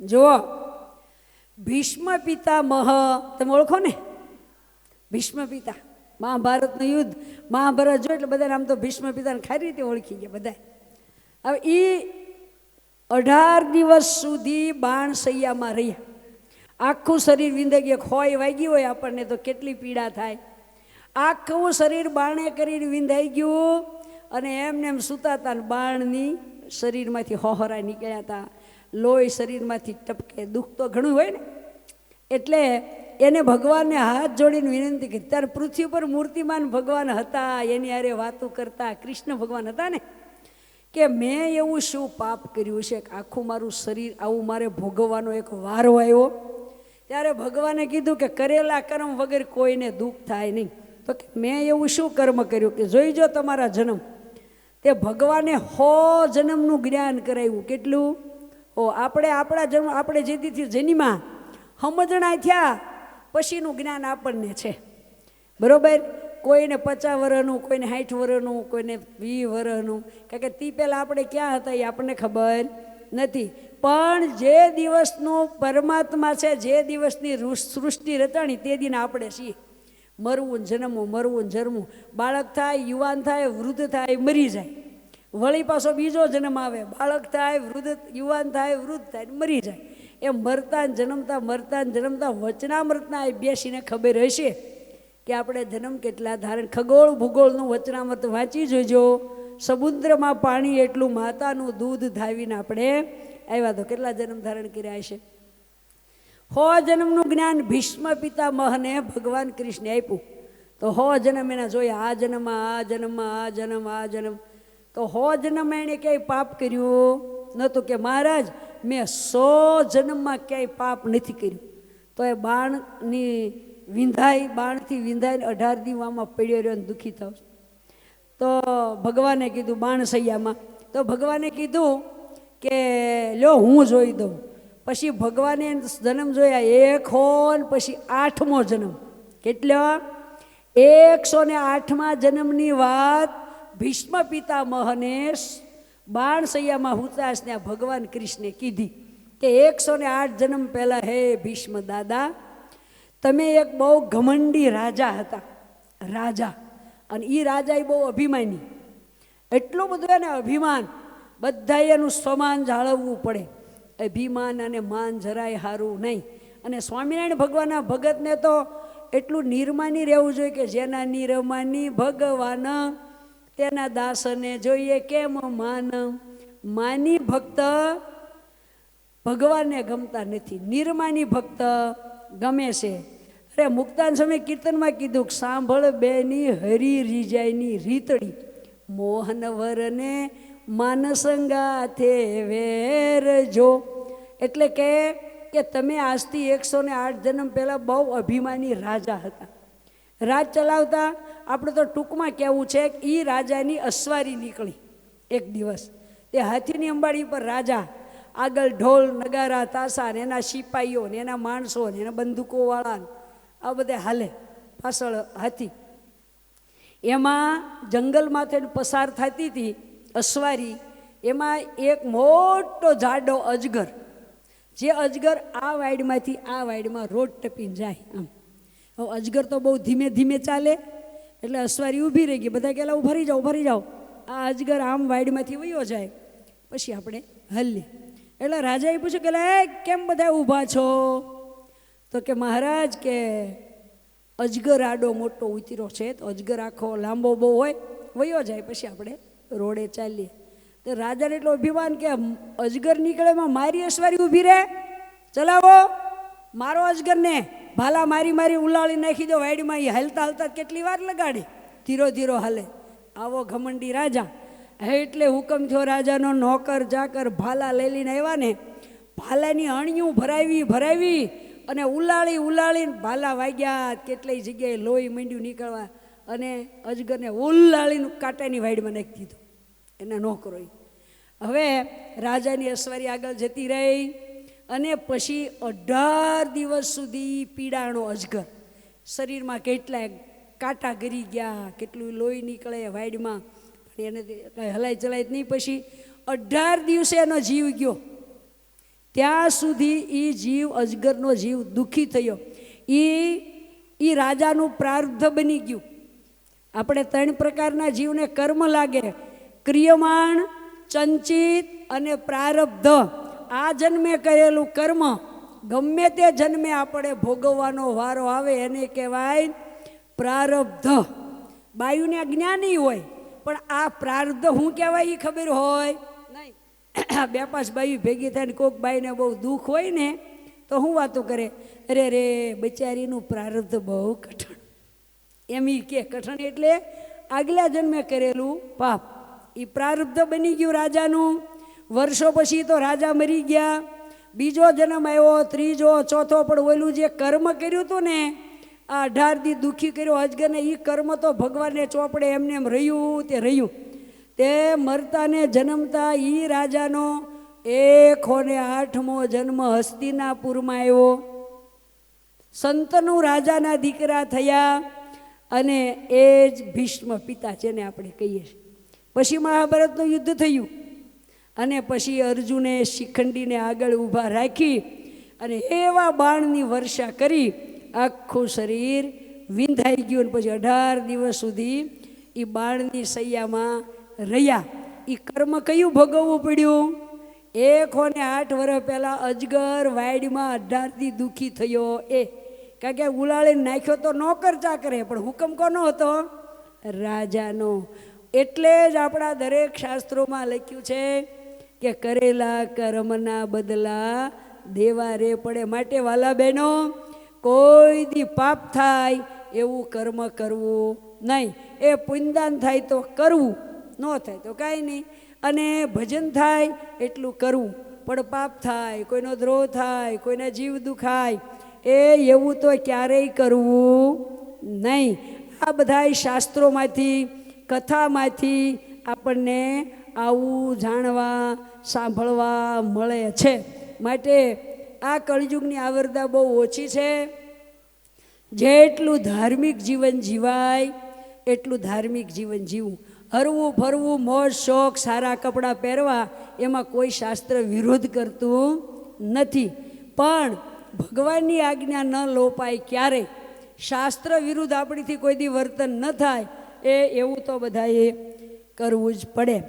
જુઓ. ભીષ્મ પિતામહ તમે ઓળખો ને? ભીષ્મ પિતા મહાભારતનું યુદ્ધ, મહાભારત જો એટલે બધાને આમ તો ભીષ્મ પિતાને ખારી રીતે ઓળખી ગયા બધા હવે એ અઢાર દિવસ સુધી બાણ સૈયામાં રહ્યા. આખું શરીર વિંદગી ખોય વાગી હોય આપણને તો કેટલી પીડા થાય. આખું શરીર બાણે કરીને વિંધાઈ ગયું અને એમને એમ સૂતા હતા બાણની શરીરમાંથી હોહરા નીકળ્યા હતા લોહી શરીરમાંથી ટપકે. દુઃખ તો ઘણું હોય ને. એટલે એને ભગવાનને હાથ જોડીને વિનંતી કરી. ત્યારે પૃથ્વી પર મૂર્તિમાન ભગવાન હતા. એની આરે વાતો કરતા કૃષ્ણ ભગવાન હતા ને, કે મેં એવું શું પાપ કર્યું છે કે આખું મારું શરીર, આવું મારે ભોગવવાનો એક વારો આવ્યો. ત્યારે ભગવાને કીધું કે કરેલા કર્મ વગર કોઈને દુઃખ થાય નહીં. તો કે મેં એવું શું કર્મ કર્યું કે જોઈજો તમારા જન્મ. તે ભગવાને હો જન્મનું જ્ઞાન કરાવ્યું. કેટલું? ઓ, આપણે આપણા જન્મ આપણે જે દીથી જન્મા સમજણા થયા, પછીનું જ્ઞાન આપણને છે. બરોબર? કોઈને પચાસ વર્ષનું કોઈને સાઠ વર્ષનું કોઈને વી વર્ષનું કારણ કે તે પહેલાં આપણે ક્યાં હતા એ આપણને ખબર નથી. પણ જે દિવસનું પરમાત્મા છે, જે દિવસની સૃષ્ટિ રચાણી, તે દિન આપણે છીએ. મરવું જન્મવું મરવું જન્મવું. બાળક થાય, યુવાન થાય, વૃદ્ધ થાય, મરી જાય. વળી પાછો બીજો જન્મ આવે. બાળક થાય, વૃદ્ધ, યુવાન થાય, વૃદ્ધ થાય, મરી જાય. એ મરતા જન્મતા મરતા જન્મતા વચનામૃતના એ બેસીને ખબર હશે કે આપણે જન્મ કેટલા ધારણ ખગોળ ભૂગોળનું વચનામૃત વાંચી જોજો. સમુદ્રમાં પાણી એટલું માતાનું દૂધ ધાવીને આપણે આવ્યા તો કેટલા જન્મ ધારણ કર્યા હશે? હો જન્મનું જ્ઞાન ભીષ્મ પિતામહને ભગવાન કૃષ્ણે આપ્યું. તો હો જન્મ એના જોયા, આ જન્મ, આ જન્મમાં આ જન્મ આ જન્મ. તો હો જન્મ એણે ક્યાંય પાપ કર્યું? નહોતું કે મહારાજ, મેં સો જન્મમાં ક્યાંય પાપ નથી કર્યું. તો એ બાણની વિંધાઈ, બાણથી વિંધાઈને અઢાર દીવામાં પડ્યો રહ્યો અને દુઃખી થયો તો ભગવાને કીધું, બાણ સૈયામાં, તો ભગવાને કીધું કે, લ્યો, હું જોઈ દઉં. પછી ભગવાને જન્મ જોયા, એક હોન પછી આઠમો જન્મ. કેટલો? એકસો ને આઠમા જન્મની વાત ભીષ્મ પિતામહને બાણસૈયામાં હુતાશને આ ભગવાન કૃષ્ણે કીધી કે એકસો ને આઠ જન્મ પહેલાં, હે ભીષ્મ દાદા, તમે એક બહુ ઘમંડી રાજા હતા, રાજા. અને એ રાજા એ બહુ અભિમાની. એટલું બધું એને અભિમાન, બધાએ એનું સ્વમાન જાળવવું પડે. અભિમાન અને માન જરાય સારું નહીં. અને સ્વામિનારાયણ ભગવાનના ભગતને તો એટલું નિર્માની રહેવું જોઈએ કે જેના નિરમાની ભગવાન તેના દાસને જોઈએ કેમ માન? માની ભક્ત ભગવાનને ગમતા નથી. નિર્માની ભક્ત ગમે છે. અરે મુક્તાન સમય કીર્તનમાં કીધું સાંભળ બેની હરી રીજાયની રીતડી. મોહન વરને માનસંગાથે વેરજો એટલે કે કે તમે આજથી એકસો ને આઠ જન્મ પહેલાં બહુ અભિમાની રાજા હતા. રાજ ચલાવતા આપણે તો ટૂંકમાં કહેવું છે કે એ રાજાની અસવારી નીકળી એક દિવસ. તે હાથીની અંબાડી પર રાજા આગળ ઢોલ, નગારા તાસા ને એના સિપાહીઓ ને એના માણસો ને એના બંદૂકોવાળા આ બધે હાલે પાછળ હાથી. એમાં જંગલમાંથી પસાર થતી હતી અસવારી. એમાં એક મોટો જાડો અજગર. જે અજગર આ વાઈડમાંથી આ વાઈડમાં રોડ ટપીને જાય આમ. હવે અજગર તો બહુ ધીમે ધીમે ચાલે. એટલે અસવારી ઊભી રહી ગઈ. બધા કહેલા, ઊભા રહી જાઓ, ઊભા રહી જાઓ. આ અજગર આમ વાઈડમાંથી વયો જાય. પછી આપણે હલીએ. એટલે રાજાએ પૂછ્યું કે, લે, કેમ બધા ઊભા છો? તો કે, મહારાજ, કે અજગર આડો મોટો ઉતર્યો છે, તો અજગર આખો લાંબો બહુ હોય. વયો જાય. પછી આપણે રોડે ચાલીએ. તો રાજાને એટલો અભિમાન કે અજગર નીકળે એમાં મારી અસવારી ઊભી રહે. ચલાવો. મારો અજગરને. ભાલા મારી મારી ઉલાળી નાખી દો, વાડીમાં એ હાલતા હાલતા કેટલી વાર લગાડી? ધીરો ધીરો હાલે. આવો ઘમંડી રાજા. હે એટલે હુકમ થયો રાજાનો, નોકર જાકર ભાલા લઈ લઈને આવ્યા ને, ભાલાની અણિયું ભરાવી ભરાવી અને ઉલાળી, ઉલાળીને ભાલા વાગ્યા કેટલી જગ્યાએ લોહી મીંડ્યું નીકળવા અને અજગરને ઉલાળીને કાંટાની વાડીમાં નાખી દીધું. એના નોકરોએ. હવે રાજાની અસવારી આગળ જતી રહી. અને પછી અઢાર દિવસ સુધી પીડાણો અજગર. શરીરમાં કેટલાય કાંટા ગરી ગયા, કેટલું લોહી નીકળે વાઈડમાં, પણ એને કાંઈ હલાઈ ચલાય નહીં. પછી અઢાર દિવસે એનો જીવ ગયો. ત્યાં સુધી એ જીવ, અજગરનો જીવ દુઃખી થયો. એ એ રાજાનું પ્રાર્ધ બની ગયું. આપણે ત્રણ પ્રકારના જીવને કર્મ લાગે. ક્રિયમાણ, ચંચિત અને પ્રારબ્ધ. આ જન્મે કરેલું કર્મ ગમે તે જન્મે આપણે ભોગવવાનો વારો આવે એને કહેવાય પ્રારબ્ધ. બાયુને જ્ઞાની હોય પણ આ પ્રારબ્ધ શું કહેવાય એ ખબર હોય? નહીં. બે પાંચ બાયુ ભેગી થઈને કોક બાઈને બહુ દુઃખ હોય ને તો હું વાતો કરે અરે રે બિચારીનું પ્રારબ્ધ બહુ કઠણ. એમ એ કે કઠણ એટલે આગલા જન્મે કરેલું પાપ. એ પ્રારબ્ધ બની ગયું રાજાનું. વર્ષો પછી તો રાજા મરી ગયા. બીજો જન્મ આવ્યો, ત્રીજો, ચોથો, પણ ઓલું જે કર્મ કર્યું હતું ને, આ અઢાર દી દુઃખી કર્યો અજગરને એ કર્મ તો ભગવાનને ચોપડે, એમને એમ રહ્યું, તે રહ્યું. તે મરતાને જન્મતા એ રાજાનો એકો ને આઠમો જન્મ હસ્તિનાપુરમાં આવ્યો. સંતનું રાજાના દીકરા થયા અને એ જ ભીષ્મ પિતા, જેને આપણે કહીએ છીએ. પછી મહાભારતનું યુદ્ધ થયું. અને પછી અર્જુને શિખંડીને આગળ ઊભા રાખી અને એવા બાણની વર્ષા કરી આખું શરીર વિંધાઈ ગયું પછી અઢાર દિવસ સુધી એ બાણની સૈયામાં રહ્યા. એ કર્મ કયું ભોગવવું પડ્યું? એકોને આઠ વર્ષ પહેલાં અજગર વાયડમાં અઢારથી દુઃખી થયો એ. કારણ કે ઉલાળીને નાખ્યો તો નોકર ચાકરે પણ હુકમ કોનો હતો? રાજાનો. એટલે જ આપણા દરેક શાસ્ત્રોમાં લખ્યું છે કે કરેલા કર્મના બદલા દેવા રે પડે. માટે વાલા બહેનો કોઈ દી પાપ થાય એવું કર્મ કરવું નહીં. એ પુણ્યદાન થાય તો કરવું, ન થાય તો કાંઈ નહીં. અને ભજન થાય એટલું કરવું, પણ પાપ થાય, કોઈનો દ્રોહ થાય, કોઈના જીવ દુખાય, એ એવું તો ક્યારેય કરવું નહીં. આ બધા શાસ્ત્રોમાંથી, કથામાંથી આપણને આવું જાણવા, સાંભળવા મળે છે. માટે આ કળયુગની આવરદા બહુ ઓછી છે. જેટલું ધાર્મિક જીવન જીવાય, એટલું ધાર્મિક જીવન જીવવું હરવું, ફરવું, મોજ, શોખ, સારા કપડાં પહેરવા, એમાં કોઈ શાસ્ત્ર વિરોધ કરતું નથી. પણ ભગવાનની આજ્ઞા ન લોપાય ક્યારેય. શાસ્ત્ર વિરુદ્ધ આપણીથી કોઈ દી વર્તન ન થાય, એ એવું તો બધાએ કરવું જ પડે.